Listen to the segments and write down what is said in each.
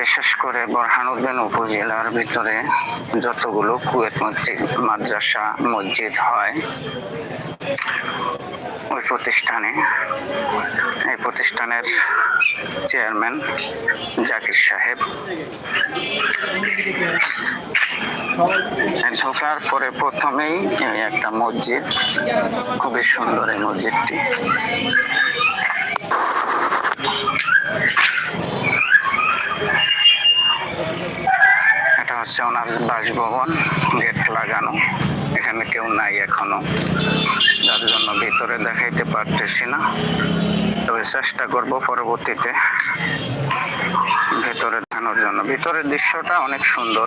বিশেষ করে বোরহানুদ্দিন উপজেলার ভিতরে যতগুলো কুয়েত মসজিদ মাদ্রাসা, মসজিদ হয়, ওই প্রতিষ্ঠানে, এই প্রতিষ্ঠানের চেয়ারম্যান জাকির সাহেব। ঢোকার পরে প্রথমেই একটা মসজিদ, খুবই সুন্দর এই মসজিদটি এটা হচ্ছে ওনার বাসভবন, গেট লাগানো। এখানে কেউ নাই এখনও। যার জন্য ভিতরে দেখাইতে পারতেছি না। তবে চেষ্টা করব পরবর্তীতে ভেতরে দেখানোর জন্য। ভিতরের দৃশ্যটা অনেক সুন্দর।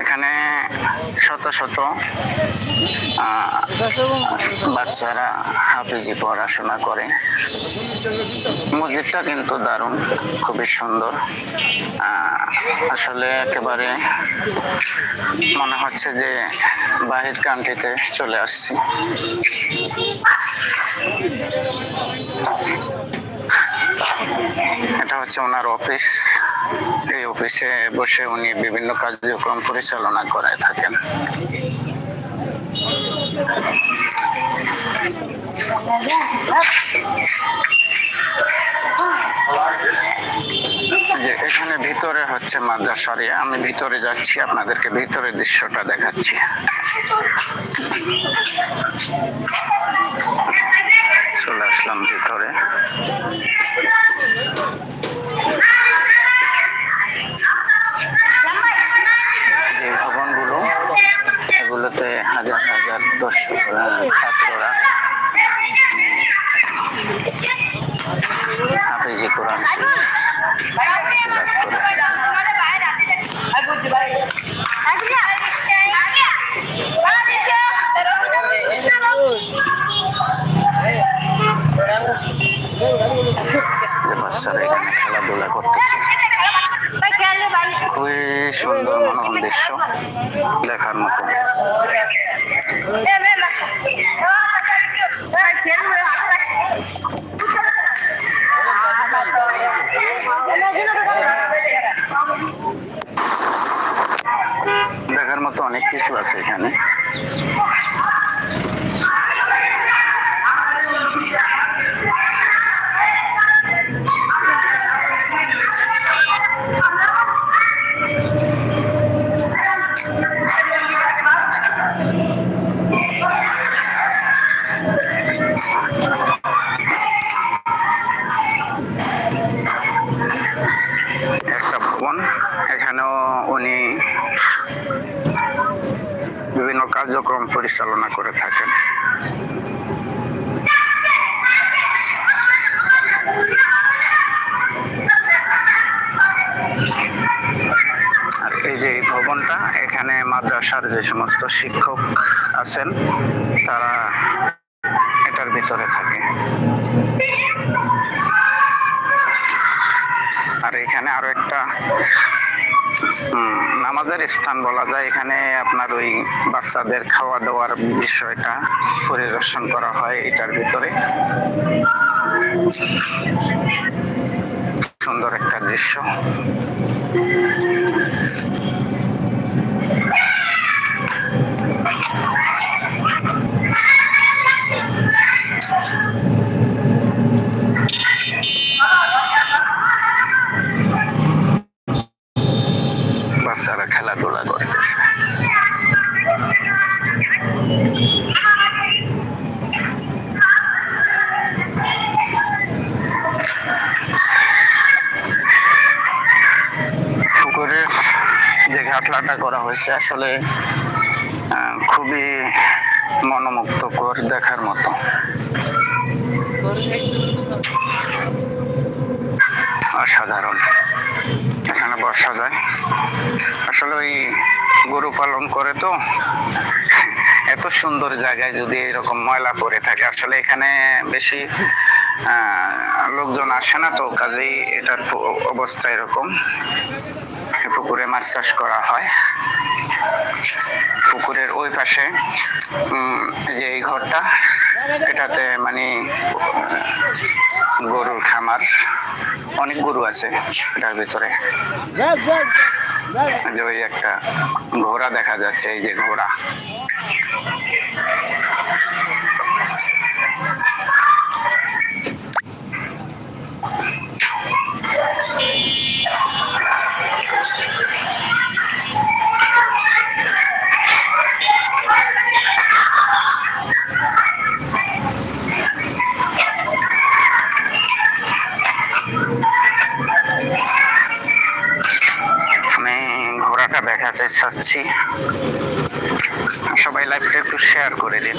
এখানে শত শত বাচ্চারা হাফিজি পড়াশোনা করে। মসজিদটা কিন্তু দারুণ, খুবই সুন্দর। আসলে একেবারে মনে হচ্ছে যে বাহির কান্ট্রিতে চলে আসছি এটা হচ্ছে ওনার অফিস। এই অফিসে বসে উনি বিভিন্ন কার্যক্রম পরিচালনা করায় থাকেন। যে এখানে ভিতরে হচ্ছে মাদ্রাসারিয়া আমি ভিতরে যাচ্ছি, আপনাদেরকে ভিতরের দৃশ্যটা দেখাচ্ছি। চলে আসলাম ভিতরে। হাজার ছাত্ররা। হাফিজি কোরআন বাচ্চারা এখানে খেলাধুলা করতেছে। খুবই সুন্দর মনোরম দৃশ্য দেখার মতো। দেখার মতো অনেক কিছু আছে এখানে। পরিচালনা করে থাকেন। আর এই যে ভবনটা এখানে মাদ্রাসার যে সমস্ত শিক্ষক আছেন তারা এটার ভিতরে থাকে আর এখানে আরও একটা উম, নামাজের স্থান বলা যায়। এখানে আপনার ওই বাচ্চাদের খাওয়া দাওয়ার বিষয়টা পরিদর্শন করা হয় এটার ভিতরে। সুন্দর একটা দৃশ্য বাচ্চারা খেলাধুলা করতেছে পুকুরের যে ঘাটলাটা করা হয়েছে আসলে খুবই মনোমুগ্ধকর দেখার মতো। অসাধারণ। এখানে বসা যায়। আসলে ওই গরু পালন করে তো। এত সুন্দর জায়গায় যদি এরকম ময়লা পড়ে থাকে, আসলে এখানে বেশি লোকজন আসে না তো, কাজেই এটার অবস্থা এরকম। পুকুরে মাছ চাষ করা হয়। পুকুরের ওই পাশে যে ঘরটা, এটাতে মানে গরুর খামার, অনেক গরু আছে এটার ভিতরে। যে ওই একটা ঘোড়া দেখা যাচ্ছে, এই যে ঘোড়া। চাচ্ছি সবাই লাইভটা একটু শেয়ার করে দিন।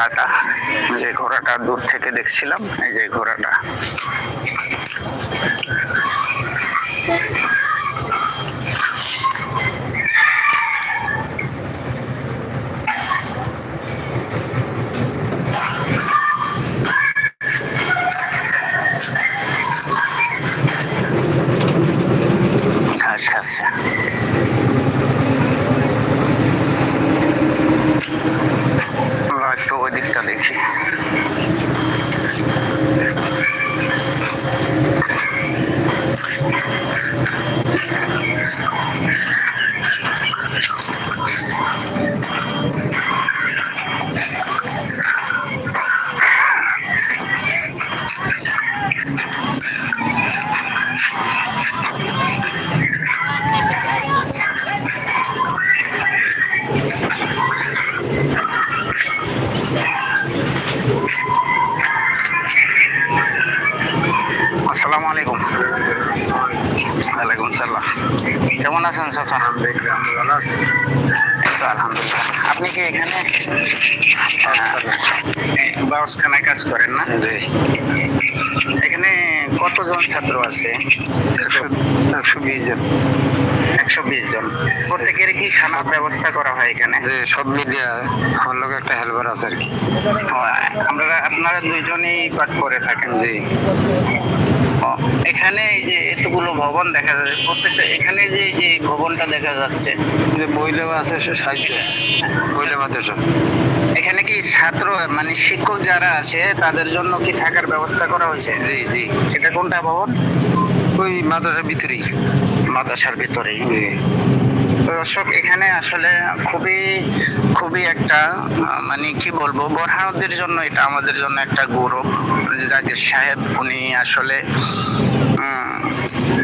ঘোড়াটা যে ঘোড়াটা দূর থেকে দেখছিলাম এই যে ঘোড়াটা। ঘাস খাচ্ছে আমরা একটু ওই দিকটা দেখি খানার ব্যবস্থা করা হয় এখানে। যে সব মিডিয়া আমার লোক একটা হেল্পার আছে আর কি। আমরা আপনারা দুইজনেই পাঠ করে থাকেন জি। এখানে এই যে এতগুলো ভবন দেখা যাচ্ছে প্রত্যেকটা এখানে যে এই যে ভবনটা দেখা যাচ্ছে। যে মহিলা আছে সে সাহিত্য। মহিলা মাদ্রাসা এখানে কি ছাত্র মানে শিক্ষক যারা আছে তাদের জন্য কি থাকার ব্যবস্থা করা হয়েছে? জি জি। সেটা কোনটা ভবন? ওই মাদ্রাসার ভিতরেই। মাদ্রাসার ভিতরেই দর্শক, এখানে আসলে খুবই খুবই একটা মানে কি বলব, বোরহানদের জন্য এটা আমাদের জন্য একটা গৌরব। জাকির সাহেব, উনি আসলে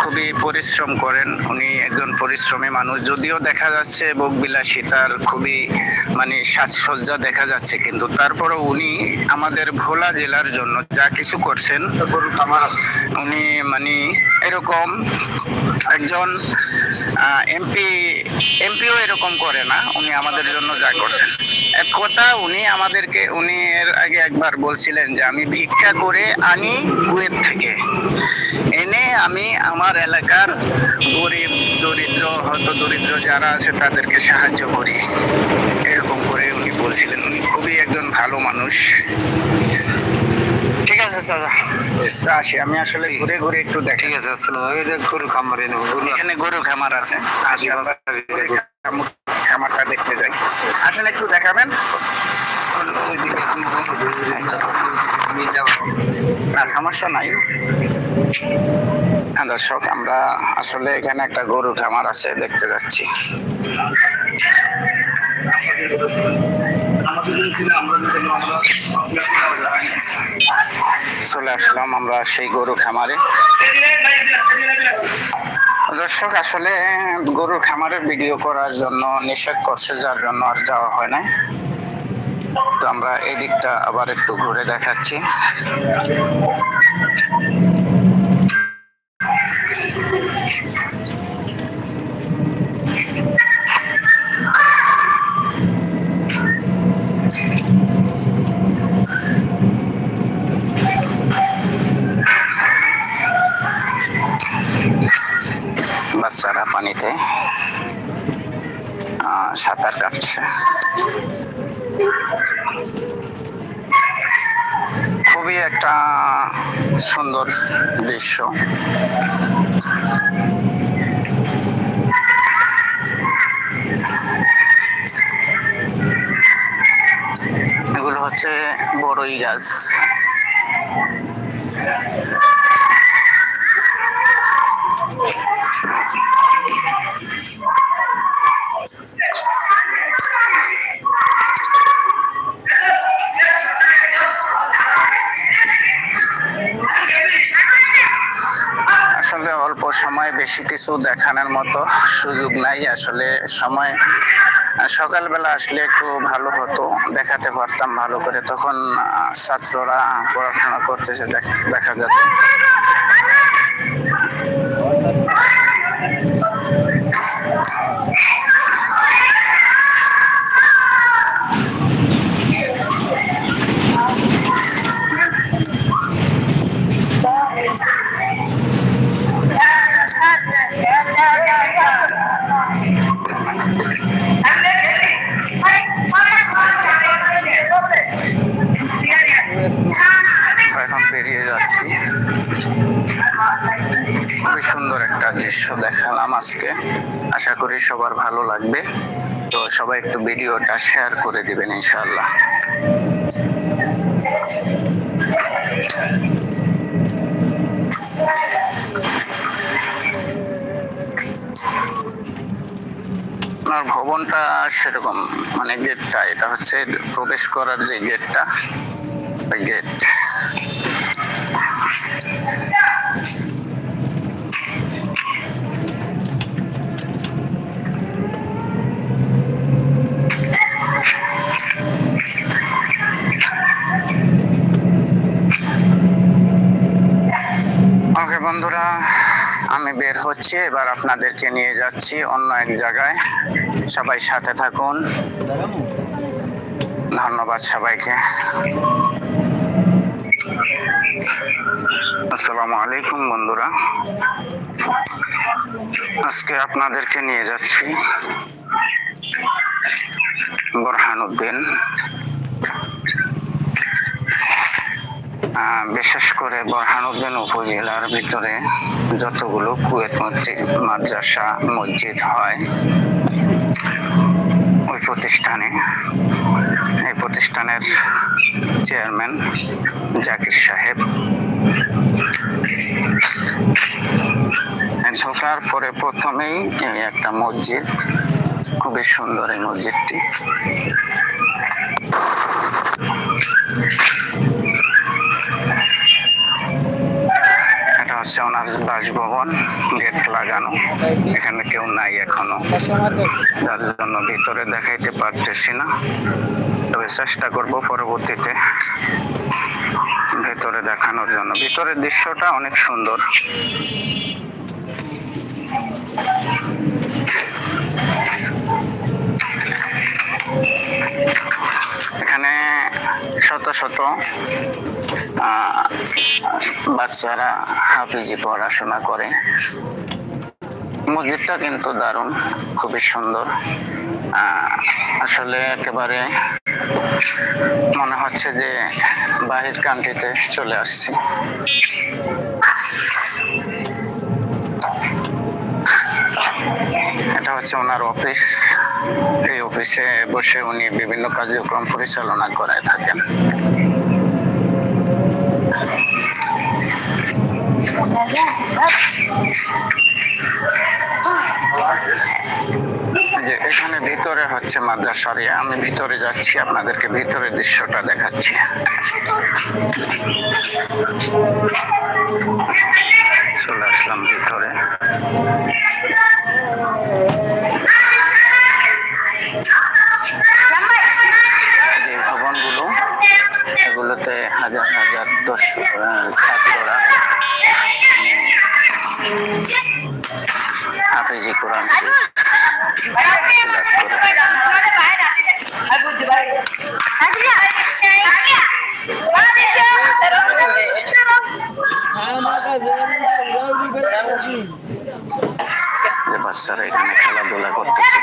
খুবই পরিশ্রম করেন। উনি একজন পরিশ্রমী মানুষ। যদিও দেখা যাচ্ছে বুক বিলাসিতার খুবই মানে সাজসজ্জা দেখা যাচ্ছে কিন্তু। তারপরেও উনি আমাদের ভোলা জেলার জন্য যা কিছু করছেন, উনি মানে এরকম একজন এমপি এমপিও এরকম করে না, উনি আমাদের জন্য যা করছেন। এক কথা, উনি আমাদেরকে, উনি এর আগে একবার বলছিলেন যে, আমি ভিক্ষা করে আনি কুয়েত থেকে। এনে আমি আমার এলাকার গরিব, দরিদ্র হয়তো দরিদ্র যারা আছে, তাদেরকে সাহায্য করি। এরকম করে উনি বলছিলেন। উনি খুবই একজন ভালো মানুষ। আছে চাচা আসি। আমি আসলে ঘুরে ঘুরে একটু দেখি। ঠিক আছে আসলে ওই যে গরু খামার এখানে গরু খামার আছে। খামারটা দেখতে যাই। আসলে একটু দেখাবেন। না সমস্যা নাই। হ্যাঁ দর্শক আমরা আসলে এখানে একটা গরু খামার আছে দেখতে যাচ্ছি। চলে আসলাম আমরা সেই গরু খামারে। দর্শক, আসলে, গরুর খামারের ভিডিও করার জন্য নিষেধ করছে, যার জন্য আর যাওয়া হয় না তো আমরা এই দিকটা আবার একটু ঘুরে দেখাচ্ছি। পানিতে সাঁতার কাটছে। খুবই একটা সুন্দর দৃশ্য। এগুলো হচ্ছে বড়ই গাছ। অল্প সময় বেশি কিছু দেখানোর মতো সুযোগ নাই। আসলে সময়, সকালবেলা আসলে একটু ভালো হতো, দেখাতে পারতাম ভালো করে। তখন ছাত্ররা পড়াশোনা করতেছে, দেখ- যেত বেরিয়ে যাচ্ছি। খুবই সুন্দর একটা দৃশ্য দেখালাম আজকে। আশা করি সবার ভালো লাগবে। তো সবাই একটু ভিডিওটা শেয়ার করে দিবেন ইনশাআল্লাহ। আপনার ভবনটা সেরকম মানে গেটটা এটা হচ্ছে প্রবেশ করার যে গেটটা গেট ওকে বন্ধুরা আমি বের হচ্ছি এবার আপনাদেরকে নিয়ে যাচ্ছি অন্য এক জায়গায়। সবাই সাথে থাকুন। ধন্যবাদ সবাইকে। আসসালামু আলাইকুম বন্ধুরা। আজকে আপনাদেরকে নিয়ে যাচ্ছি বোরহানুদ্দিন আহ, বিশেষ করে বরহানুদ্দিন উপজেলার ভিতরে যতগুলো কুয়েত মসজিদ মাদ্রাসা, মসজিদ হয়, ওই প্রতিষ্ঠানে, এই প্রতিষ্ঠানের চেয়ারম্যান জাকির সাহেব। ঢোকার পরে প্রথমেই একটা মসজিদ, খুবই সুন্দর এই মসজিদটি। এটা ওনার বাসভবন, গেট লাগানো। এখানে কেউ নাই এখনও। যার জন্য ভিতরে দেখাইতে পারতেছি না। তবে চেষ্টা করব পরবর্তীতে ভেতরে দেখানোর জন্য। ভিতরের দৃশ্যটা অনেক সুন্দর। শত শত বাচ্চারা হাফিজি পড়াশোনা করে। মসজিদটা কিন্তু দারুণ, খুবই সুন্দর। আসলে একেবারে মনে হচ্ছে যে বাহির কান্ট্রিতে চলে আসছি। হচ্ছে ওনার অফিস। এই অফিসে বসে উনি বিভিন্ন কার্যক্রম পরিচালনা করে থাকেন। যে এখানে ভিতরে হচ্ছে মাদ্রাসারিয়া আমি ভিতরে যাচ্ছি, আপনাদেরকে ভিতরের দৃশ্যটা দেখাচ্ছি। চলে আসলাম ভিতরে। বাচ্চারা এখানে খেলাধুলা করতেছে।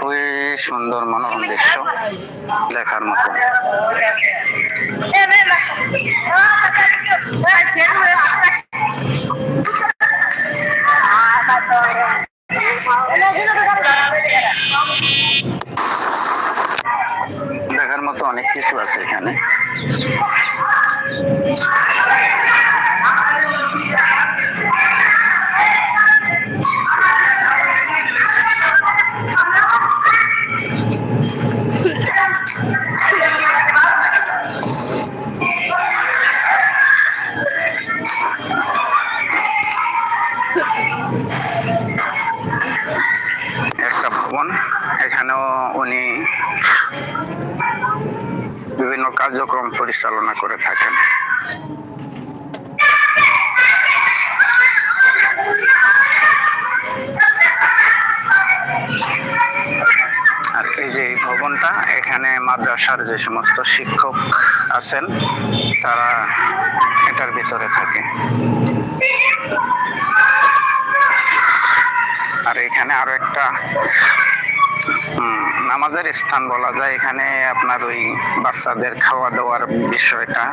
খুবই সুন্দর মনোরম দৃশ্য দেখার মতো। দেখার মতো অনেক কিছু আছে এখানে। পরিচালনা করে থাকেন। আর এই যে এই ভবনটা, এখানে মাদ্রাসার যে সমস্ত শিক্ষক আছেন, তারা এটার ভিতরে থাকে। আর এখানে আরও একটা নামাজের স্থান বলা যায়, এখানে আপনার ওই বাচ্চাদের খাওয়া দাওয়ার বিষয়টা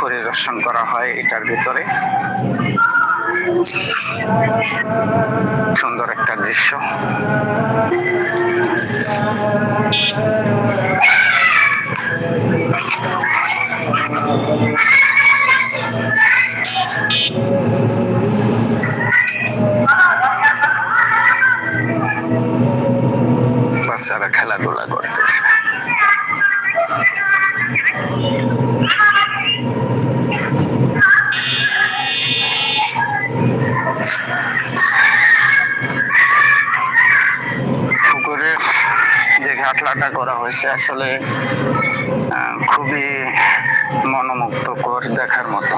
পরিদর্শন করা হয় এটার ভিতরে। সুন্দর একটা দৃশ্য। বাচ্চারা খেলাধুলা করতেছে। পুকুরের যে ঘাটলাটা করা হয়েছে আসলে খুবই মনোমুগ্ধকর দেখার মতো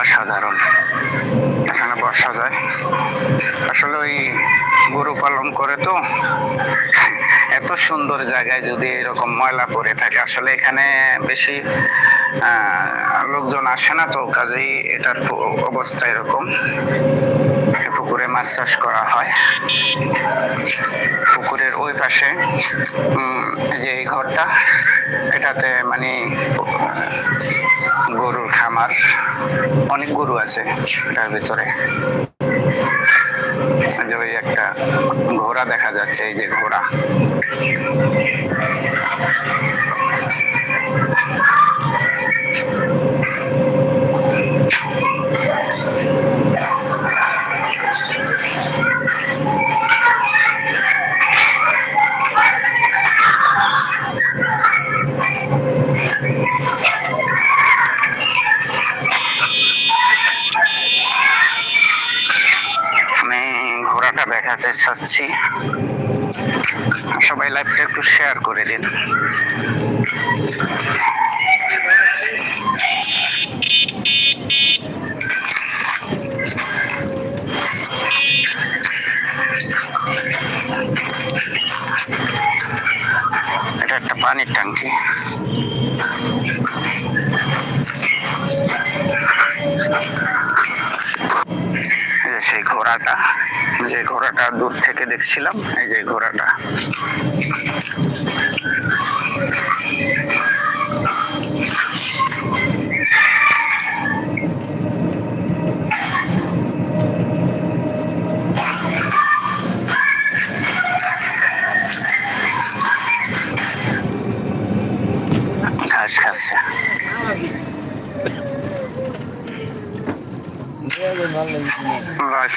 অসাধারণ এখানে বসা যায় আসলে ওই গরু পালন করে তো? এত সুন্দর জায়গায় যদি এরকম ময়লা পড়ে থাকে, আসলে এখানে বেশি লোকজন আসে না তো, কাজেই এটার অবস্থা এরকম। পুকুরে মাছ চাষ করা হয়। পুকুরের ওই পাশে যে এই ঘরটা, এটাতে মানে গরুর খামার, অনেক গরু আছে এটার ভিতরে। যে ওই একটা ঘোড়া দেখা যাচ্ছে এই যে ঘোড়া। ঘোড়াটা দেখাতে চাচ্ছি। সবাই লাইভটা একটু শেয়ার করে দিন। এটা একটা পানির ট্যাঙ্কি। সেই ঘোড়াটা। যে ঘোড়াটা দূর থেকে দেখছিলাম এই যে ঘোড়াটা।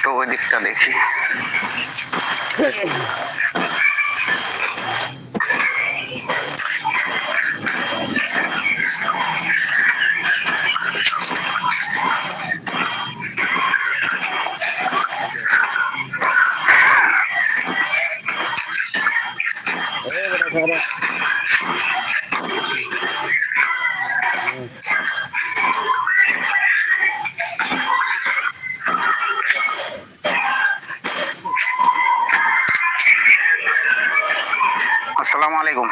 আমরা একটু ওই দিকটা আসসালামু আলাইকুম।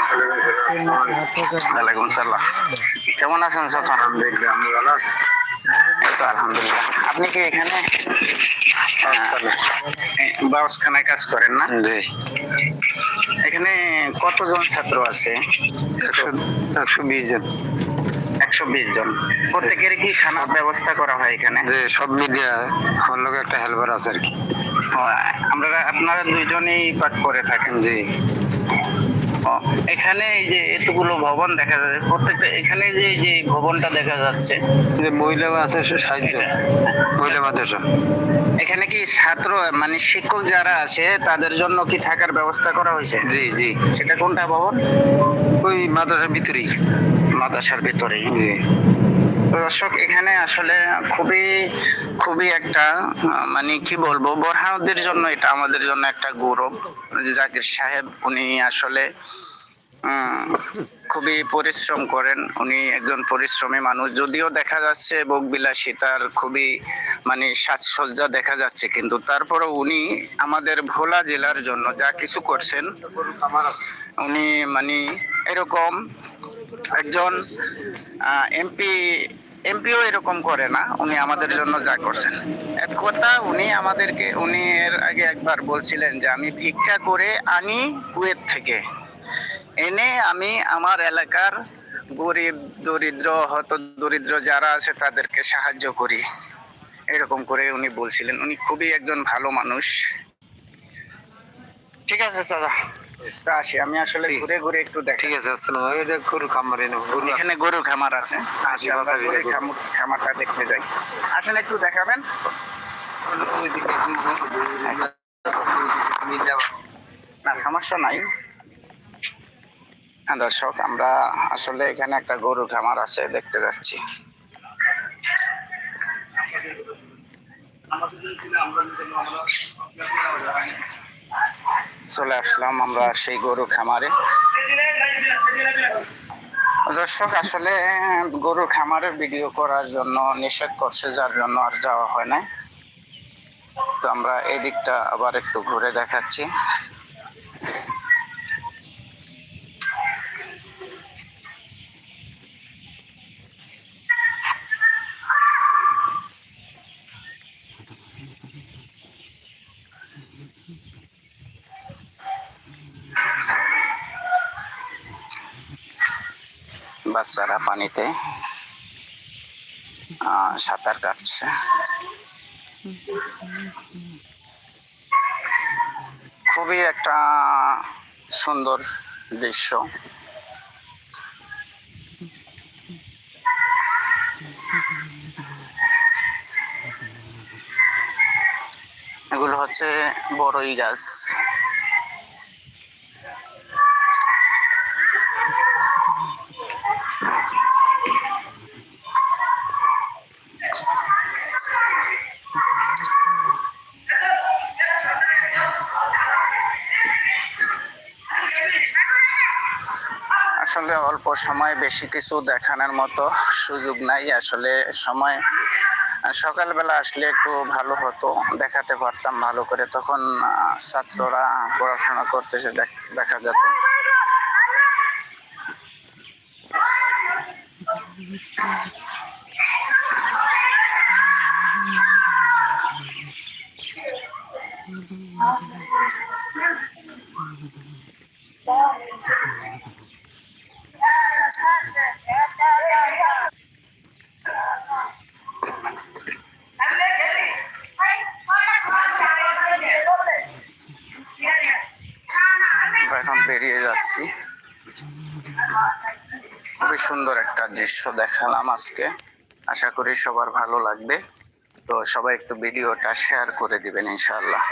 ওয়ালাইকুম সালাম। কেমন আছেন চাচা আলহামদুলিল্লাহ আপনি কি এখানে? বাউসখানায় কাজ করেন না? জি। এখানে কতজন ছাত্র আছে? একশো বিশ জন। একশো বিশ জন। প্রত্যেকের কি খানার ব্যবস্থা করা হয় এখানে? যে সব মিডিয়া আমার লোক একটা হেল্পার আছে আর কি। আমরা আপনারা দুইজনেই পাঠ করে থাকেন। জি। এখানে এই যে এতগুলো ভবন দেখা যাচ্ছে প্রত্যেকটা এখানে যে এই যে ভবনটা দেখা যাচ্ছে। যে মহিলা আছে জন মহিলা মাদ্রাসা। এখানে কি ছাত্র মানে শিক্ষক যারা আছে তাদের জন্য কি থাকার ব্যবস্থা করা হয়েছে? জি জি। সেটা কোনটা ভবন? ওই মাদ্রাসার ভিতরেই। মাদ্রাসার ভিতরেই জি। দর্শক এখানে আসলে খুবই খুবই একটা মানে কি বলব বোরহানুদ্দের জন্য এটা আমাদের জন্য একটা গৌরব। জাকির সাহেব উনি আসলে খুবই পরিশ্রম করেন। উনি একজন পরিশ্রমী মানুষ। যদিও দেখা যাচ্ছে ভোগ বিলাসিতার খুবই মানে সাজসজ্জা দেখা যাচ্ছে। কিন্তু তারপরে উনি আমাদের ভোলা জেলার জন্য যা কিছু করছেন, উনি মানে এরকম একজন এমপি, এমপিও এরকম করে না, উনি আমাদের জন্য যা করছেন। এক কথা, উনি আমাদেরকে, উনি এর আগে একবার বলছিলেন যে, আমি ভিক্ষা করে আনি কুয়েত থেকে। এনে আমি আমার এলাকার গরিব দরিদ্র হত দরিদ্র যারা আছে তাদেরকে সাহায্য করি। এরকম করে উনি বলছিলেন। উনি খুবই একজন ভালো মানুষ। ঠিক আছে দাদা আসি আমি আসলে ঘুরে ঘুরে একটু দেখি। ঠিক আছে আসসালাম এটা গরু খামারে গরু এখানে গরুর খামার আছে। গরু। খামার- খামারটা দেখতে যাই। আসেন একটু দেখাবেন। না সমস্যা নাই। দর্শক, আমরা আসলে এখানে একটা গরুর খামার আছে, দেখতে যাচ্ছি। চলে আসলাম আমরা সেই গরু খামারে। দর্শক, আসলে গরু খামারের ভিডিও করার জন্য নিষেধ করছে, যার জন্য আর যাওয়া হয় না তো আমরা এই দিকটা আবার একটু ঘুরে দেখাচ্ছি। বাচ্চারা পানিতে সাঁতার কাটছে। খুবই একটা সুন্দর দৃশ্য। এগুলো হচ্ছে বড়ই গাছ আসলে অল্প সময় বেশি কিছু দেখানোর মতো সুযোগ নাই। আসলে সময়, সকালবেলা আসলে একটু ভালো হতো, দেখাতে পারতাম ভালো করে। তখন ছাত্ররা পড়াশোনা করতেছে, দেখ- দেখা যেত আমরা এখন বেরিয়ে যাচ্ছি খুবই সুন্দর একটা দৃশ্য দেখালাম আজকে। আশা করি সবার ভালো লাগবে। তো সবাই একটু ভিডিওটা শেয়ার করে দিবেন, ইনশাআল্লাহ।